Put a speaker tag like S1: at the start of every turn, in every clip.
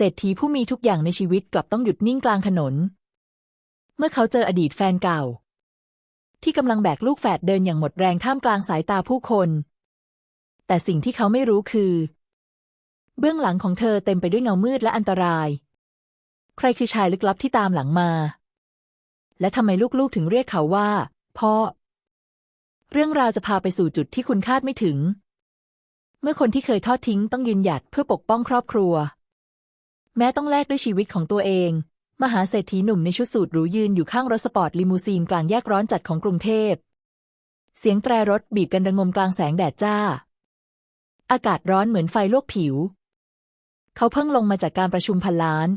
S1: เศรษฐีผู้มีทุกอย่างในชีวิตกลับต้องหยุดนิ่งกลางถนน เมื่อเขาเจออดีตแฟนเก่า ที่กำลังแบกลูกแฝดเดินอย่างหมดแรงท่ามกลางสายตาผู้คน แต่สิ่งที่เขาไม่รู้คือ เบื้องหลังของเธอเต็มไปด้วยเงามืดและอันตราย ใครคือชายลึกลับที่ตามหลังมา และทำไมลูกๆถึงเรียกเขาว่า พ่อ เรื่องราวจะพาไปสู่จุดที่คุณคาดไม่ถึง เมื่อคนที่เคยทอดทิ้งต้องยืนหยัดเพื่อปกป้องครอบครัว แม้ต้องแลกด้วยชีวิตของตัวเอง มหาเศรษฐีหนุ่มในชุดสูทหรูยืนอยู่ข้างรถสปอร์ตลิมูซีนกลางแยกร้อนจัดของกรุงเทพ เสียงแตรรถบีบกันระงมกลางแสงแดดจ้า อากาศร้อนเหมือนไฟลวกผิว เขาเพิ่งลงมาจากการประชุมพันล้าน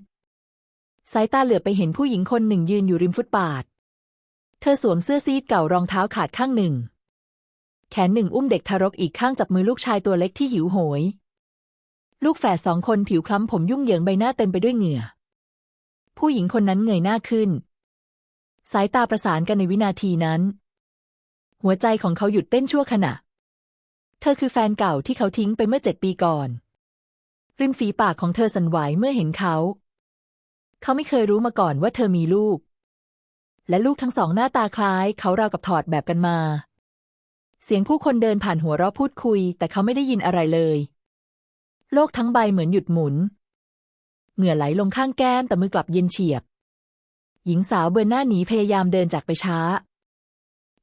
S1: สายตาเหลือบไปเห็นผู้หญิงคนหนึ่งยืนอยู่ริมฟุตบาท เธอสวมเสื้อซีดเก่ารองเท้าขาดข้างหนึ่ง แขนหนึ่งอุ้มเด็กทารกอีกข้างจับมือลูกชายตัวเล็กที่หิวโหย ลูกแฝดสองคนผิวคล้ำผมยุ่งเหยิงใบหน้าเต็มไปด้วยเหงื่อ ผู้หญิงคนนั้นเงยหน้าขึ้น สายตาประสานกันในวินาทีนั้น หัวใจของเขาหยุดเต้นชั่วขณะ เธอคือแฟนเก่าที่เขาทิ้งไปเมื่อเจ็ดปีก่อน ริมฝีปากของเธอสั่นไหวเมื่อเห็นเขา เขาไม่เคยรู้มาก่อนว่าเธอมีลูก และลูกทั้งสองหน้าตาคล้าย เขาราวกับถอดแบบกันมา เสียงผู้คนเดินผ่านหัวเราะพูดคุย แต่เขาไม่ได้ยินอะไรเลย โลกทั้งใบเหมือนหยุดหมุน เหงื่อไหลลงข้างแก้มแต่มือกลับเย็นเฉียบ หญิงสาวเบือนหน้าหนีพยายามเดินจากไปช้า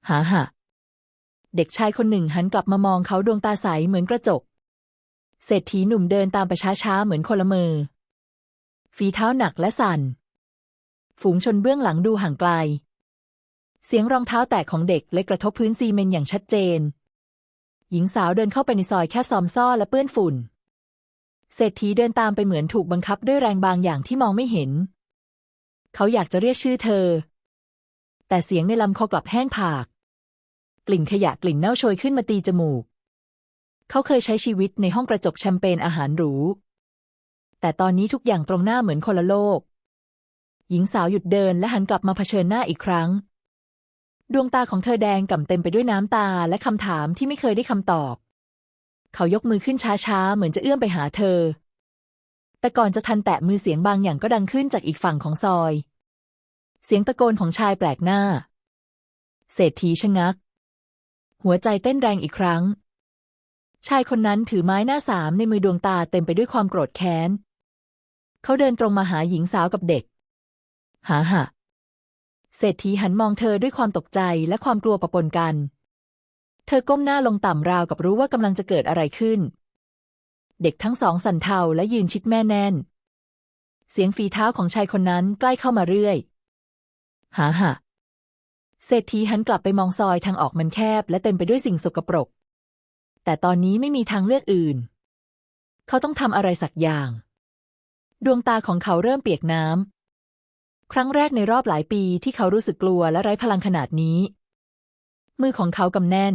S1: หาหะเด็กชายคนหนึ่งหันกลับมามองเขาดวงตาใสเหมือนกระจก เศรษฐีหนุ่มเดินตามไปช้าๆเหมือนคนละมือ ฝีเท้าหนักและสั่น ฝูงชนเบื้องหลังดูห่างไกล เสียงรองเท้าแตกของเด็กเล็กกระทบพื้นซีเมนต์อย่างชัดเจน หญิงสาวเดินเข้าไปในซอยแคบซอมซ่อและเปื้อนฝุ่น เศรษฐีเดินตามไปเหมือนถูกบังคับด้วยแรงบางอย่างที่มองไม่เห็น เขาอยากจะเรียกชื่อเธอ แต่เสียงในลำคอกลับแห้งผาก กลิ่นขยะกลิ่นเน่าโชยขึ้นมาตีจมูก เขาเคยใช้ชีวิตในห้องกระจกแชมเปญอาหารหรู แต่ตอนนี้ทุกอย่างตรงหน้าเหมือนคนละโลก หญิงสาวหยุดเดินและหันกลับมาเผชิญหน้าอีกครั้ง ดวงตาของเธอแดงก่ำเต็มไปด้วยน้ำตาและคำถามที่ไม่เคยได้คำตอบ เขายกมือขึ้นช้าๆ เหมือนจะเอื้อมไปหาเธอ แต่ก่อนจะทันแตะมือเสียงบางอย่างก็ดังขึ้นจากอีกฝั่งของซอย เสียงตะโกนของชายแปลกหน้า เศรษฐีชะงัก หัวใจเต้นแรงอีกครั้ง ชายคนนั้นถือไม้หน้าสามในมือดวงตาเต็มไปด้วยความโกรธแค้น เขาเดินตรงมาหาหญิงสาวกับเด็ก หาหะเศรษฐีหันมองเธอด้วยความตกใจและความกลัวปะปนกัน เธอก้มหน้าลงต่ำราวกับรู้ว่ากำลังจะเกิดอะไรขึ้น เด็กทั้งสองสั่นเทาและยืนชิดแม่แน่น เสียงฝีเท้าของชายคนนั้นใกล้เข้ามาเรื่อย หาหะเศรษฐีหันกลับไปมองซอยทางออกมันแคบ และเต็มไปด้วยสิ่งสกปรก แต่ตอนนี้ไม่มีทางเลือกอื่น เขาต้องทำอะไรสักอย่าง ดวงตาของเขาเริ่มเปียกน้ำ ครั้งแรกในรอบหลายปีที่เขารู้สึกกลัวและไร้พลังขนาดนี้ มือของเขากำแน่น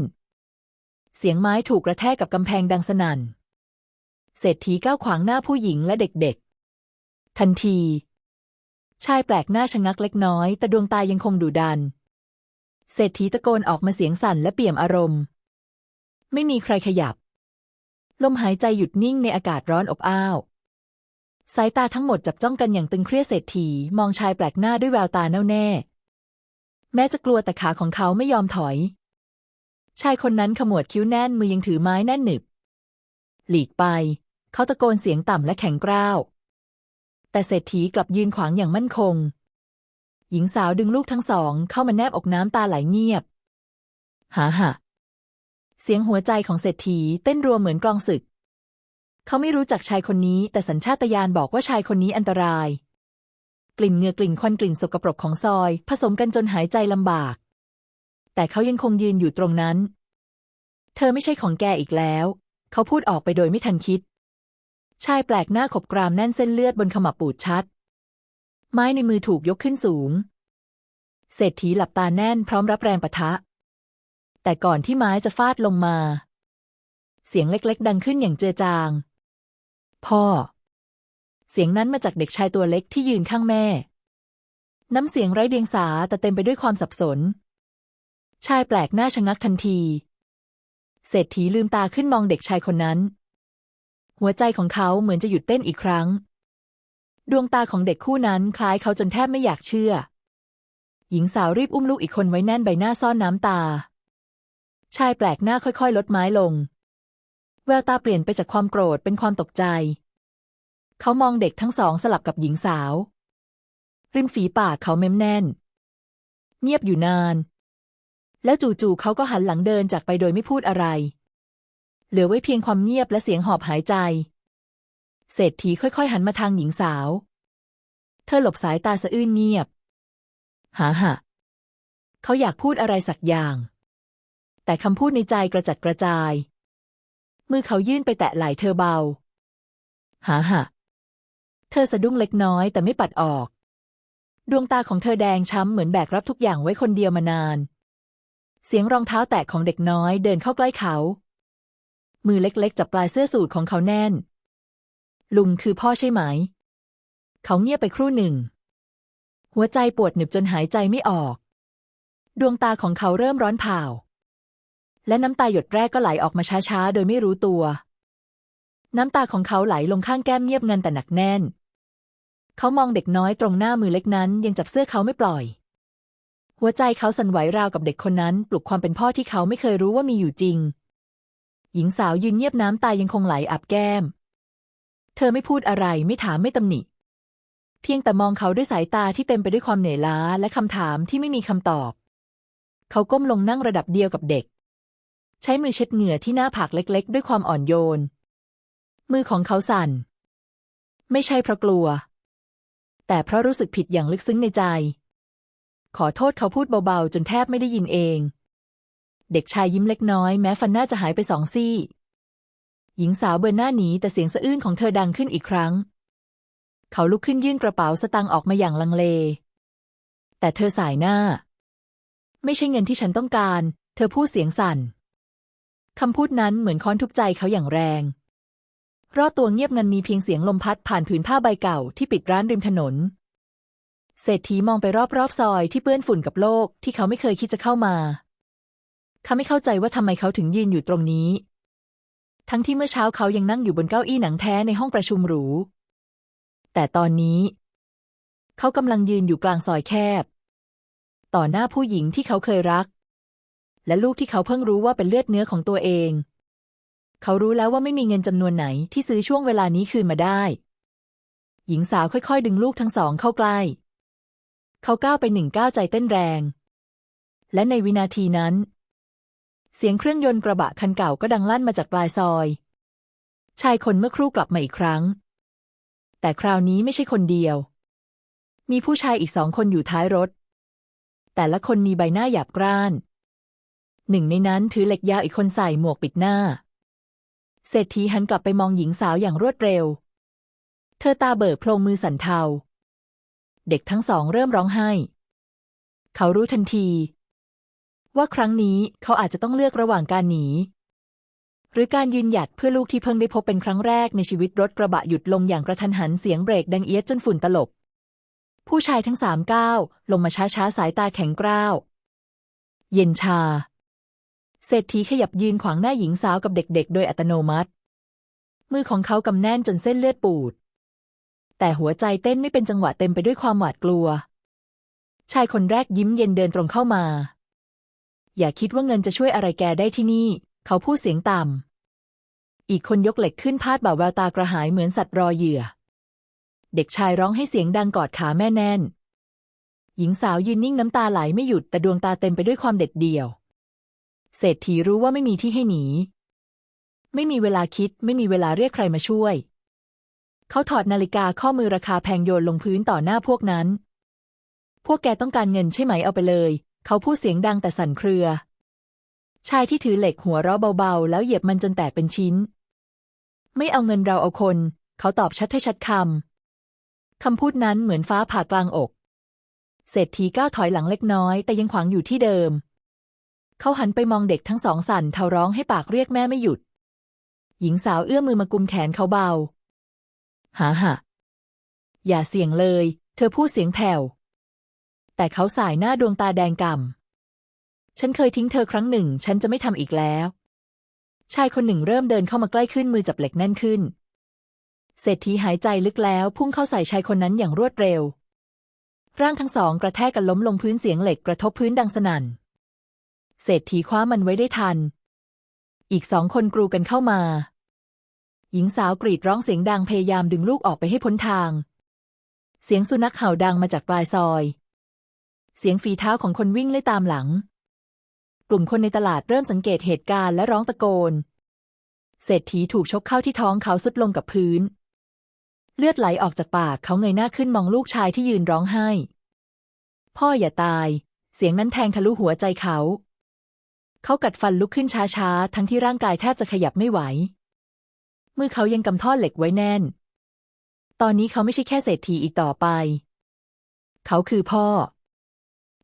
S1: เสียงไม้ถูกกระแทกกับกำแพงดังสนั่น เศรษฐีก้าวขวางหน้าผู้หญิงและเด็กๆ ทันที ชายแปลกหน้าชะงักเล็กน้อย แต่ดวงตายังคงดุดัน เศรษฐีตะโกนออกมาเสียงสั่นและเปี่ยมอารมณ์ ไม่มีใครขยับ ลมหายใจหยุดนิ่งในอากาศร้อนอบอ้าว สายตาทั้งหมดจับจ้องกันอย่างตึงเครียดเศรษฐีมองชายแปลกหน้าด้วยแววตาแน่วแน่ แม้จะกลัวแต่ขาของเขาไม่ยอมถอย ชายคนนั้นขมวดคิ้วแน่นมือยังถือไม้แน่นหนึบ หลีกไป เขาตะโกนเสียงต่ำและแข็งกร้าว แต่เศรษฐีกลับยืนขวางอย่างมั่นคง หญิงสาวดึงลูกทั้งสองเข้ามาแนบอกน้ำตาไหลเงียบหาหะเสียงหัวใจของเศรษฐีเต้นรัวเหมือนกลองศึก เขาไม่รู้จักชายคนนี้ แต่สัญชาตญาณบอกว่าชายคนนี้อันตราย กลิ่นเงือกลิ่นควันกลิ่นสกปรกของซอย ผสมกันจนหายใจลำบาก แต่เขายังคงยืนอยู่ตรงนั้น เธอไม่ใช่ของแกอีกแล้ว เขาพูดออกไปโดยไม่ทันคิด ชายแปลกหน้าขบกรามแน่นเส้นเลือดบนขมับปูดชัด ไม้ในมือถูกยกขึ้นสูง เศรษฐีหลับตาแน่นพร้อมรับแรงปะทะ แต่ก่อนที่ไม้จะฟาดลงมา เสียงเล็กๆ ดังขึ้นอย่างเจือจาง พ่อ เสียงนั้นมาจากเด็กชายตัวเล็กที่ยืนข้างแม่ น้ำเสียงไร้เดียงสาแต่เต็มไปด้วยความสับสน ชายแปลกหน้าชะงักทันที เศรษฐีลืมตาขึ้นมองเด็กชายคนนั้น หัวใจของเขาเหมือนจะหยุดเต้นอีกครั้ง ดวงตาของเด็กคู่นั้นคล้ายเขาจนแทบไม่อยากเชื่อ หญิงสาวรีบอุ้มลูกอีกคนไว้แน่นใบหน้าซ่อนน้ำตา ชายแปลกหน้าค่อยๆ ลดไม้ลง แววตาเปลี่ยนไปจากความโกรธเป็นความตกใจ เขามองเด็กทั้งสองสลับกับหญิงสาว ริมฝีปากเขาเม้มแน่น เงียบอยู่นาน แล้วจู่ๆเขาก็หันหลังเดินจากไปโดยไม่พูดอะไร เหลือไว้เพียงความเงียบและเสียงหอบหายใจ เศรษฐีค่อยๆ หันมาทางหญิงสาว เธอหลบสายตาสะอื้นเงียบ หาหะเขาอยากพูดอะไรสักอย่าง แต่คำพูดในใจกระจัดกระจาย มือเขายื่นไปแตะไหล่เธอเบา หาหะเธอสะดุ้งเล็กน้อยแต่ไม่ปัดออก ดวงตาของเธอแดงช้ำเหมือนแบกรับทุกอย่างไว้คนเดียวมานาน เสียงรองเท้าแตะของเด็กน้อยเดินเข้าใกล้เขา มือเล็กๆ จับปลายเสื้อสูทของเขาแน่น ลุงคือพ่อใช่ไหม เขาเงียบไปครู่หนึ่ง หัวใจปวดหนึบจนหายใจไม่ออก ดวงตาของเขาเริ่มร้อนเผาและน้ำตาหยดแรกก็ไหลออกมาช้าๆ โดยไม่รู้ตัว น้ำตาของเขาไหลลงข้างแก้มเงียบงันแต่หนักแน่น เขามองเด็กน้อยตรงหน้ามือเล็กนั้นยังจับเสื้อเขาไม่ปล่อย หัวใจเขาสั่นไหวราวกับเด็กคนนั้นปลุกความเป็นพ่อที่เขาไม่เคยรู้ว่ามีอยู่จริง หญิงสาวยืนเงียบน้ำตายังคงไหลอาบแก้ม เธอไม่พูดอะไรไม่ถามไม่ตำหนิ เพียงแต่มองเขาด้วยสายตาที่เต็มไปด้วยความเหนื่อยล้าและคำถามที่ไม่มีคำตอบ เขาก้มลงนั่งระดับเดียวกับเด็ก ใช้มือเช็ดเหงื่อที่หน้าผากเล็กๆ ด้วยความอ่อนโยน มือของเขาสั่น ไม่ใช่เพราะกลัว แต่เพราะรู้สึกผิดอย่างลึกซึ้งในใจ ขอโทษเขาพูดเบาๆ จนแทบไม่ได้ยินเอง เด็กชายยิ้มเล็กน้อยแม้ฟันหน้าจะหายไปสองซี่ หญิงสาวเบินหน้าหนีแต่เสียงสะอื้นของเธอดังขึ้นอีกครั้ง เขาลุกขึ้นยื่นกระเป๋าสตางค์ออกมาอย่างลังเล แต่เธอสายหน้า ไม่ใช่เงินที่ฉันต้องการ เธอพูดเสียงสั่นคำพูดนั้นเหมือนค้อนทุบใจเขาอย่างแรง รอบตัวเงียบงันมีเพียงเสียงลมพัดผ่านผืนผ้าใบเก่าที่ปิดร้านริมถนน เศรษฐีมองไปรอบๆซอยที่เปื้อนฝุ่นกับโลกที่เขาไม่เคยคิดจะเข้ามา เขาไม่เข้าใจว่าทำไมเขาถึงยืนอยู่ตรงนี้ ทั้งที่เมื่อเช้าเขายังนั่งอยู่บนเก้าอี้หนังแท้ในห้องประชุมหรู แต่ตอนนี้ เขากำลังยืนอยู่กลางซอยแคบ ต่อหน้าผู้หญิงที่เขาเคยรัก และลูกที่เขาเพิ่งรู้ว่าเป็นเลือดเนื้อของตัวเอง เขารู้แล้วว่าไม่มีเงินจำนวนไหนที่ซื้อช่วงเวลานี้คืนมาได้ หญิงสาวค่อยๆ ดึงลูกทั้งสองเข้าใกล้ เขาก้าวไปหนึ่งก้าวใจเต้นแรง และในวินาทีนั้น เสียงเครื่องยนต์กระบะคันเก่าก็ดังลั่นมาจากปลายซอย ชายคนเมื่อครู่กลับมาอีกครั้ง แต่คราวนี้ไม่ใช่คนเดียว มีผู้ชายอีกสองคนอยู่ท้ายรถ แต่ละคนมีใบหน้าหยาบกร้าน หนึ่งในนั้นถือเหล็กยาวอีกคนใส่หมวกปิดหน้า เศรษฐีหันกลับไปมองหญิงสาวอย่างรวดเร็ว เธอตาเบิกโพลงมือสั่นเทา เด็กทั้งสองเริ่มร้องไห้ เขารู้ทันที ว่าครั้งนี้เขาอาจจะต้องเลือกระหว่างการหนี หรือการยืนหยัดเพื่อลูกที่เพิ่งได้พบเป็นครั้งแรกในชีวิตรถกระบะหยุดลงอย่างกระทันหันเสียงเบรกดังเอียดจนฝุ่นตลบ ผู้ชายทั้งสามก้าวลงมาช้าๆสายตาแข็งกร้าว เย็นชา เศรษฐีขยับยืนขวางหน้าหญิงสาวกับเด็กๆ โดยอัตโนมัติ มือของเขากำแน่นจนเส้นเลือดปูด แต่หัวใจเต้นไม่เป็นจังหวะเต็มไปด้วยความหวาดกลัว ชายคนแรกยิ้มเย็นเดินตรงเข้ามา อย่าคิดว่าเงินจะช่วยอะไรแกได้ที่นี่ เขาพูดเสียงต่ำ อีกคนยกเหล็กขึ้นพาดบ่าแววตากระหายเหมือนสัตว์รอเหยื่อ เด็กชายร้องให้เสียงดังกอดขาแม่แน่น หญิงสาวยืนนิ่งน้ำตาไหลไม่หยุดแต่ดวงตาเต็มไปด้วยความเด็ดเดี่ยว เศรษฐีรู้ว่าไม่มีที่ให้หนี ไม่มีเวลาคิดไม่มีเวลาเรียกใครมาช่วย เขาถอดนาฬิกาข้อมือราคาแพงโยนลงพื้นต่อหน้าพวกนั้น พวกแกต้องการเงินใช่ไหมเอาไปเลย เขาพูดเสียงดังแต่สั่นเครือ ชายที่ถือเหล็กหัวเราะเบาๆ แล้วเหยียบมันจนแตกเป็นชิ้น ไม่เอาเงินเราเอาคน เขาตอบชัดให้ชัดคำ คำพูดนั้นเหมือนฟ้าผ่ากลางอก เศรษฐีก้าวถอยหลังเล็กน้อย แต่ยังขวางอยู่ที่เดิม เขาหันไปมองเด็กทั้งสองสั่นเทาร้องให้ปากเรียกแม่ไม่หยุด หญิงสาวเอื้อมมือมากุมแขนเขาเบา หาหะอย่าเสี่ยงเลย เธอพูดเสียงแผ่ว แต่เขาสายหน้าดวงตาแดงก่ำ ฉันเคยทิ้งเธอครั้งหนึ่ง ฉันจะไม่ทำอีกแล้ว ชายคนหนึ่งเริ่มเดินเข้ามาใกล้ขึ้นมือจับเหล็กแน่นขึ้น เศรษฐีหายใจลึกแล้ว พุ่งเข้าใส่ชายคนนั้นอย่างรวดเร็ว ร่างทั้งสองกระแทกกันล้มลงพื้นเสียงเหล็กกระทบพื้นดังสนั่น เศรษฐีคว้ามันไว้ได้ทัน อีกสองคนกรูกันเข้ามา หญิงสาวกรีดร้องเสียงดังพยายามดึงลูกออกไปให้พ้นทาง เสียงสุนัขเห่าดังมาจากปลายซอย เสียงฝีเท้าของคนวิ่งไล่ตามหลัง กลุ่มคนในตลาดเริ่มสังเกตเหตุการณ์และร้องตะโกน เศรษฐีถูกชกเข้าที่ท้องเขาสุดลงกับพื้น เลือดไหลออกจากปากเขาเงยหน้าขึ้นมองลูกชายที่ยืนร้องไห้ พ่ออย่าตาย เสียงนั้นแทงทะลุหัวใจเขา เขากัดฟันลุกขึ้นช้าๆ ทั้งที่ร่างกายแทบจะขยับไม่ไหว มือเขายังกำท่อเหล็กไว้แน่น ตอนนี้เขาไม่ใช่แค่เศรษฐีอีกต่อไป เขาคือพ่อ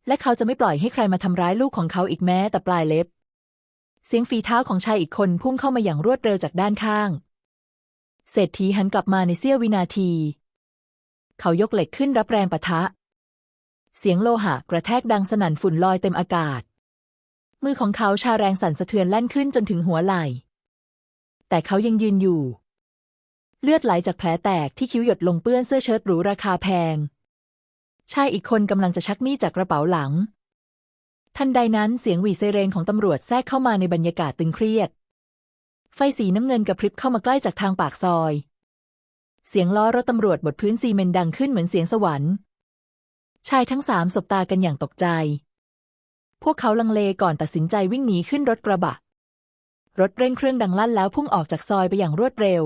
S1: และเขาจะไม่ปล่อยให้ใครมาทำร้ายลูกของเขาอีกแม้แต่ปลายเล็บ เสียงฝีเท้าของชายอีกคนพุ่งเข้ามาอย่างรวดเร็วจากด้านข้าง เศรษฐีหันกลับมาในเสี้ยววินาที เขายกเหล็กขึ้นรับแรงปะทะ เสียงโลหะกระแทกดังสนั่นฝุ่นลอยเต็มอากาศ มือของเขาชาแรงสั่นสะเทือนแล่นขึ้นจนถึงหัวไหล่ แต่เขายังยืนอยู่ เลือดไหลจากแผลแตกที่คิ้วหยดลงเปื้อนเสื้อเชิ้ตหรูราคาแพง ชายอีกคนกำลังจะชักมีดจากกระเป๋าหลัง ทันใดนั้นเสียงหวีไซเรนของตำรวจแทรกเข้ามาในบรรยากาศตึงเครียด ไฟสีน้ำเงินกระพริบเข้ามาใกล้จากทางปากซอย เสียงล้อรถตำรวจบดพื้นซีเมนต์ดังขึ้นเหมือนเสียงสวรรค์ ชายทั้งสามสบตากันอย่างตกใจ พวกเขาลังเลก่อนตัดสินใจวิ่งหนีขึ้นรถกระบะ รถเร่งเครื่องดังลั่นแล้วพุ่งออกจากซอยไปอย่างรวดเร็ว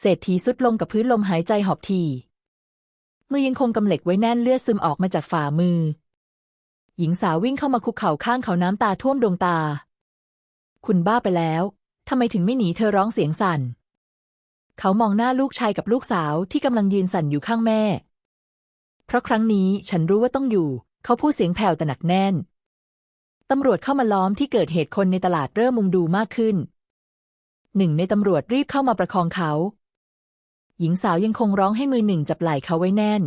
S1: เศรษฐีสุดลงกับพื้นลมหายใจหอบทีมือยังคงกำเหล็กไว้แน่นเลือดซึมออกมาจากฝ่ามือ หญิงสาววิ่งเข้ามาคุกเข่าข้างเขาน้ำตาท่วมดวงตา คุณบ้าไปแล้วทำไมถึงไม่หนีเธอร้องเสียงสั่น เขามองหน้าลูกชายกับลูกสาวที่กำลังยืนสั่นอยู่ข้างแม่ เพราะครั้งนี้ฉันรู้ว่าต้องอยู่ เขาพูดเสียงแผ่วแต่หนักแน่น ตำรวจเข้ามาล้อมที่เกิดเหตุคนในตลาดเริ่มมุงดูมากขึ้น หนึ่งในตำรวจรีบเข้ามาประคองเขา หญิงสาวยังคงร้องให้มือหนึ่งจับไหล่เขาไว้แน่น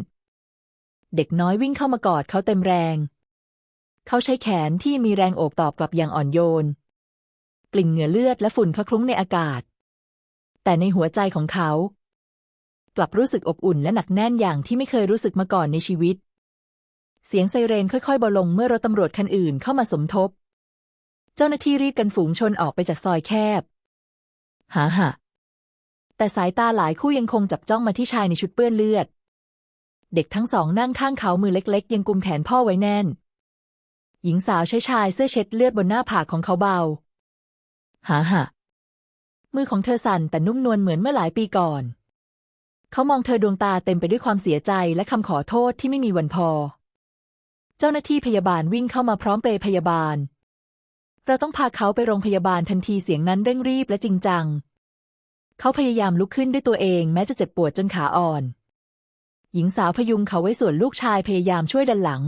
S1: เด็กน้อยวิ่งเข้ามากอดเขาเต็มแรง เขาใช้แขนที่มีแรงโอบตอบกลับอย่างอ่อนโยน กลิ่นเหงื่อเลือดและฝุ่นคละคลุ้งในอากาศ แต่ในหัวใจของเขา กลับรู้สึกอบอุ่นและหนักแน่นอย่างที่ไม่เคยรู้สึกมาก่อนในชีวิต เสียงไซเรนค่อยๆเบาลงเมื่อรถตำรวจคันอื่นเข้ามาสมทบ เจ้าหน้าที่รีบกันฝูงชนออกไปจากซอยแคบ หาหะแต่สายตาหลายคู่ยังคงจับจ้องมาที่ชายในชุดเปื้อนเลือด เด็กทั้งสองนั่งข้างเขามือเล็กๆ ยังกุมแขนพ่อไว้แน่น หญิงสาวใช้ชายเสื้อเช็ดเลือดบนหน้าผากของเขาเบา หาหะมือของเธอสั่นแต่นุ่มนวลเหมือนเมื่อหลายปีก่อน เขามองเธอดวงตาเต็มไปด้วยความเสียใจและคำขอโทษที่ไม่มีวันพอ เจ้าหน้าที่พยาบาลวิ่งเข้ามาพร้อมเปลพยาบาล เราต้องพาเขาไปโรงพยาบาลทันทีเสียงนั้นเร่งรีบและจริงจัง เขาพยายามลุกขึ้นด้วยตัวเองแม้จะเจ็บปวดจนขาอ่อน หญิงสาวพยุงเขาไว้ส่วนลูกชายพยายามช่วยดันหลัง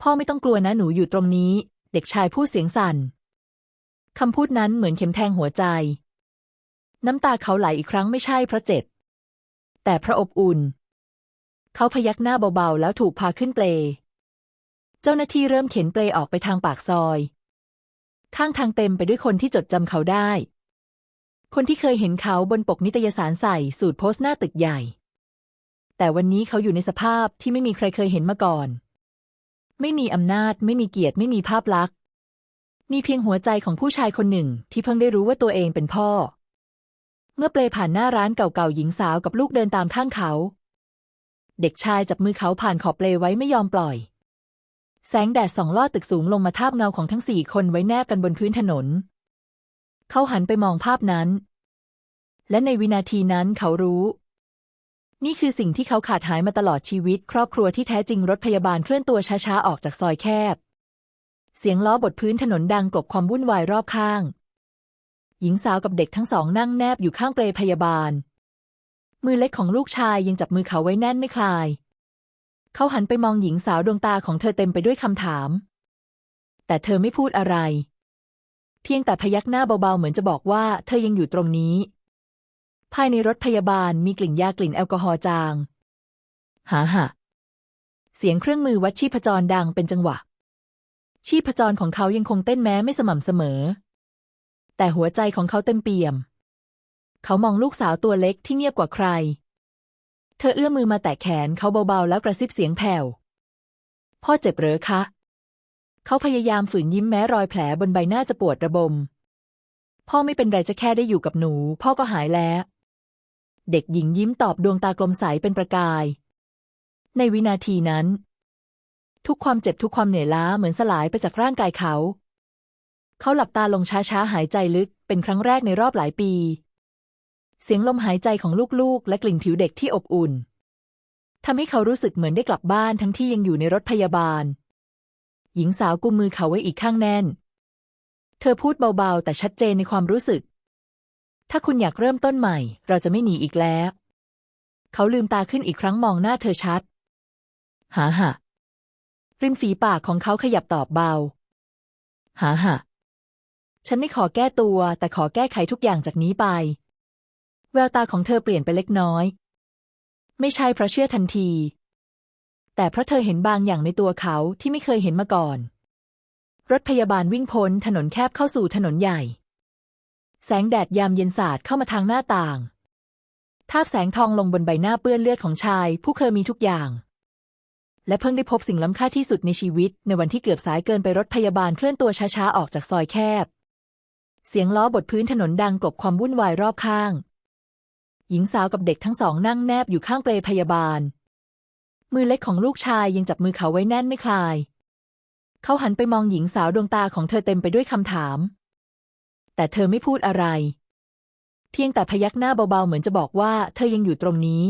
S1: พ่อไม่ต้องกลัวนะหนูอยู่ตรงนี้ เด็กชายพูดเสียงสั่นคำพูดนั้นเหมือนเข็มแทงหัวใจ น้ำตาเขาไหลอีกครั้งไม่ใช่เพราะเจ็บ แต่เพราะอบอุ่น เขาพยักหน้าเบาๆแล้วถูกพาขึ้นเปล เจ้าหน้าที่เริ่มเข็นเปลออกไปทางปากซอย ข้างทางเต็มไปด้วยคนที่จดจำเขาได้ คนที่เคยเห็นเขาบนปกนิตยสารใส่สูตรโพสต์หน้าตึกใหญ่ แต่วันนี้เขาอยู่ในสภาพที่ไม่มีใครเคยเห็นมาก่อน ไม่มีอำนาจ ไม่มีเกียรติ ไม่มีภาพลักษณ์ มีเพียงหัวใจของผู้ชายคนหนึ่งที่เพิ่งได้รู้ว่าตัวเองเป็นพ่อ เมื่อเปลผ่านหน้าร้านเก่าๆหญิงสาวกับลูกเดินตามข้างเขา เด็กชายจับมือเขาผ่านขอบเปลไว้ไม่ยอมปล่อย แสงแดดส่องลอดตึกสูงลงมาทาบเงาของทั้งสี่คนไว้แนบกันบนพื้นถนน เขาหันไปมองภาพนั้น และในวินาทีนั้นเขารู้ นี่คือสิ่งที่เขาขาดหายมาตลอดชีวิต ครอบครัวที่แท้จริงรถพยาบาลเคลื่อนตัวช้าๆ ออกจากซอยแคบ เสียงล้อบดพื้นถนนดังกลบความวุ่นวายรอบข้าง หญิงสาวกับเด็กทั้งสองนั่งแนบอยู่ข้างเปลพยาบาล มือเล็กของลูกชายยังจับมือเขาไว้แน่นไม่คลาย เขาหันไปมองหญิงสาวดวงตาของเธอเต็มไปด้วยคำถาม แต่เธอไม่พูดอะไร เพียงแต่พยักหน้าเบาๆ เหมือนจะบอกว่าเธอยังอยู่ตรงนี้ ภายในรถพยาบาลมีกลิ่นยากลิ่นแอลกอฮอล์จาง หาหะเสียงเครื่องมือวัดชีพจรดังเป็นจังหวะ ชีพจรของเขายังคงเต้นแม้ไม่สม่ำเสมอ แต่หัวใจของเขาเต็มเปี่ยม เขามองลูกสาวตัวเล็กที่เงียบกว่าใคร เธอเอื้อมมือมาแตะแขนเขาเบาๆ แล้วกระซิบเสียงแผ่ว พ่อเจ็บเหรอคะ เขาพยายามฝืนยิ้มแม้รอยแผลบนใบหน้าจะปวดระบม พ่อไม่เป็นไรจะแค่ได้อยู่กับหนู พ่อก็หายแล้ว เด็กหญิงยิ้มตอบดวงตากลมใสเป็นประกาย ในวินาทีนั้น ทุกความเจ็บทุกความเหนื่อยล้าเหมือนสลายไปจากร่างกายเขา เขาหลับตาลงช้าๆหายใจลึกเป็นครั้งแรกในรอบหลายปี เสียงลมหายใจของลูกๆ และกลิ่นผิวเด็กที่อบอุ่นทำให้เขารู้สึกเหมือนได้กลับบ้านทั้งที่ยังอยู่ในรถพยาบาล หญิงสาวกุมมือเขาไว้อีกข้างแน่น เธอพูดเบาๆ แต่ชัดเจนในความรู้สึก ถ้าคุณอยากเริ่มต้นใหม่ เราจะไม่หนีอีกแล้ว เขาลืมตาขึ้นอีกครั้งมองหน้าเธอชัด หาหะริมฝีปากของเขาขยับตอบเบา หาหะฉันไม่ขอแก้ตัว แต่ขอแก้ไขทุกอย่างจากนี้ไป แววตาของเธอเปลี่ยนไปเล็กน้อย ไม่ใช่เพราะเชื่อทันที แต่เพราะเธอเห็นบางอย่างในตัวเขาที่ไม่เคยเห็นมาก่อน รถพยาบาลวิ่งพ้นถนนแคบเข้าสู่ถนนใหญ่ แสงแดดยามเย็นสาดเข้ามาทางหน้าต่าง ทาบแสงทองลงบนใบหน้าเปื้อนเลือดของชาย ผู้เคยมีทุกอย่าง และเพิ่งได้พบสิ่งล้ำค่าที่สุดในชีวิต ในวันที่เกือบสายเกินไปรถพยาบาลเคลื่อนตัวช้าๆออกจากซอยแคบ เสียงล้อบดพื้นถนนดังกลบความวุ่นวายรอบข้าง หญิงสาวกับเด็กทั้งสองนั่งแนบอยู่ข้างเปลพยาบาล มือเล็กของลูกชายยังจับมือเขาไว้แน่นไม่คลาย เขาหันไปมองหญิงสาวดวงตาของเธอเต็มไปด้วยคำถาม แต่เธอไม่พูดอะไร เพียงแต่พยักหน้าเบาๆ เหมือนจะบอกว่าเธอยังอยู่ตรงนี้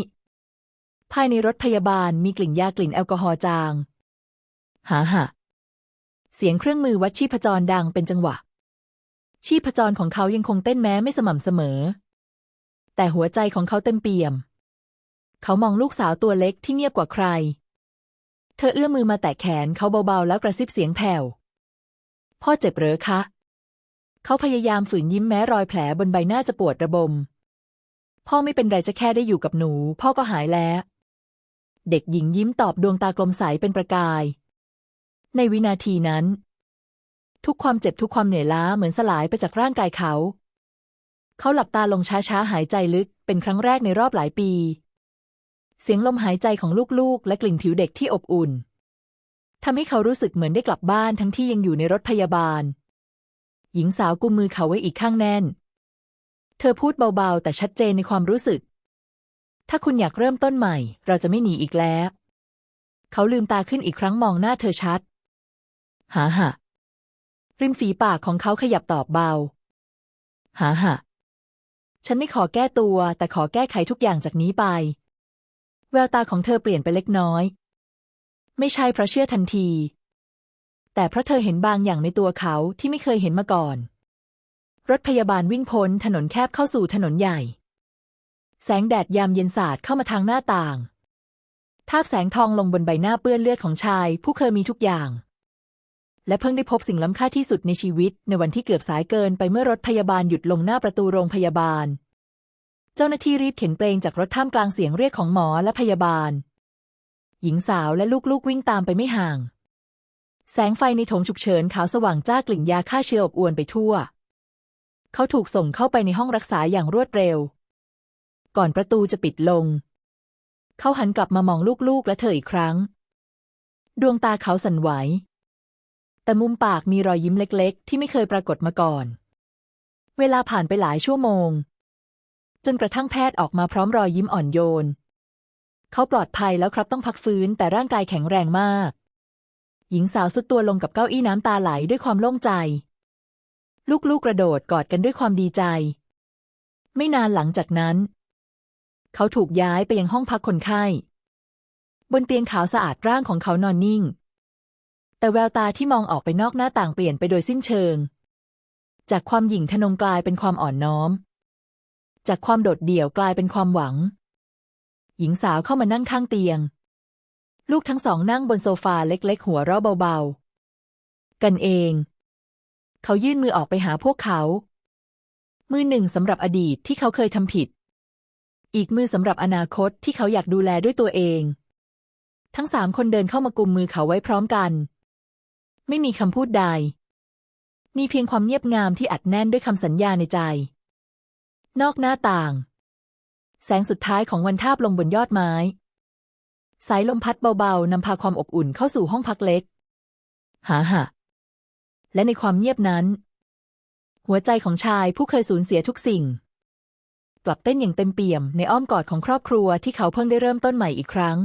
S1: ภายในรถพยาบาลมีกลิ่นยากลิ่นแอลกอฮอล์จาง หาหะเสียงเครื่องมือวัดชีพจรดังเป็นจังหวะ ชีพจรของเขายังคงเต้นแม้ไม่สม่ำเสมอ แต่หัวใจของเขาเต็มเปี่ยม เขามองลูกสาวตัวเล็กที่เงียบกว่าใคร เธอเอื้อมมือมาแตะแขนเขาเบาๆ แล้วกระซิบเสียงแผ่ว พ่อเจ็บเหรอคะ เขาพยายามฝืนยิ้มแม้รอยแผลบนใบหน้าจะปวดระบม พ่อไม่เป็นไรจะแค่ได้อยู่กับหนู พ่อก็หายแล้ว เด็กหญิงยิ้มตอบดวงตากลมใสเป็นประกาย ในวินาทีนั้น ทุกความเจ็บทุกความเหนื่อยล้าเหมือนสลายไปจากร่างกายเขา เขาหลับตาลงช้าๆ หายใจลึก เป็นครั้งแรกในรอบหลายปี เสียงลมหายใจของลูกๆ และกลิ่นผิวเด็กที่อบอุ่นทำให้เขารู้สึกเหมือนได้กลับบ้านทั้งที่ยังอยู่ในรถพยาบาล หญิงสาวกุมมือเขาไว้อีกข้างแน่น เธอพูดเบาๆ แต่ชัดเจนในความรู้สึก ถ้าคุณอยากเริ่มต้นใหม่ เราจะไม่หนีอีกแล้ว เขาลืมตาขึ้นอีกครั้งมองหน้าเธอชัด หาหะริมฝีปากของเขาขยับตอบเบา หาหะ ฉันไม่ขอแก้ตัว แต่ขอแก้ไขทุกอย่างจากนี้ไป แววตาของเธอเปลี่ยนไปเล็กน้อย ไม่ใช่เพราะเชื่อทันที แต่เพราะเธอเห็นบางอย่างในตัวเขาที่ไม่เคยเห็นมาก่อน รถพยาบาลวิ่งพ้นถนนแคบเข้าสู่ถนนใหญ่ แสงแดดยามเย็นสาดเข้ามาทางหน้าต่าง ทาบแสงทองลงบนใบหน้าเปื้อนเลือดของชาย ผู้เคยมีทุกอย่าง และเพิ่งได้พบสิ่งล้ำค่าที่สุดในชีวิต ในวันที่เกือบสายเกินไปเมื่อรถพยาบาลหยุดลงหน้าประตูโรงพยาบาล เจ้าหน้าที่รีบเข็นเปลงจากรถท่ามกลางเสียงเรียกของหมอและพยาบาล หญิงสาวและลูกๆวิ่งตามไปไม่ห่าง แสงไฟในโถงฉุกเฉินขาวสว่างจ้ากลิ่นยาฆ่าเชื้ออบอวนไปทั่ว เขาถูกส่งเข้าไปในห้องรักษาอย่างรวดเร็ว ก่อนประตูจะปิดลง เขาหันกลับมามองลูกๆและเธออีกครั้ง ดวงตาเขาสั่นไหว แต่มุมปากมีรอยยิ้มเล็กๆ ที่ไม่เคยปรากฏมาก่อน เวลาผ่านไปหลายชั่วโมง จนกระทั่งแพทย์ออกมาพร้อมรอยยิ้มอ่อนโยน เขาปลอดภัยแล้วครับต้องพักฟื้นแต่ร่างกายแข็งแรงมาก หญิงสาวสุดตัวลงกับเก้าอี้น้ำตาไหลด้วยความโล่งใจ ลูกๆกระโดดกอดกันด้วยความดีใจ ไม่นานหลังจากนั้น เขาถูกย้ายไปยังห้องพักคนไข้ บนเตียงขาวสะอาดร่างของเขานอนนิ่ง แต่แววตาที่มองออกไปนอกหน้าต่างเปลี่ยนไปโดยสิ้นเชิง จากความหยิ่งทะนงกลายเป็นความอ่อนน้อม จากความโดดเดี่ยวกลายเป็นความหวัง หญิงสาวเข้ามานั่งข้างเตียง ลูกทั้งสองนั่งบนโซฟาเล็กๆ หัวเราะเบาๆ กันเอง เขายื่นมือออกไปหาพวกเขา มือหนึ่งสำหรับอดีตที่เขาเคยทำผิด อีกมือสำหรับอนาคตที่เขาอยากดูแลด้วยตัวเอง ทั้งสามคนเดินเข้ามากุมมือเขาไว้พร้อมกัน ไม่มีคำพูดใด มีเพียงความเงียบงามที่อัดแน่นด้วยคำสัญญาในใจ นอกหน้าต่าง แสงสุดท้ายของวันทาบลงบนยอดไม้ สายลมพัดเบาๆนำพาความอบอุ่นเข้าสู่ห้องพักเล็ก หาหะและในความเงียบนั้น หัวใจของชายผู้เคยสูญเสียทุกสิ่งกลับเต้นอย่างเต็มเปี่ยมในอ้อมกอดของครอบครัวที่เขาเพิ่งได้เริ่มต้นใหม่อีกครั้ง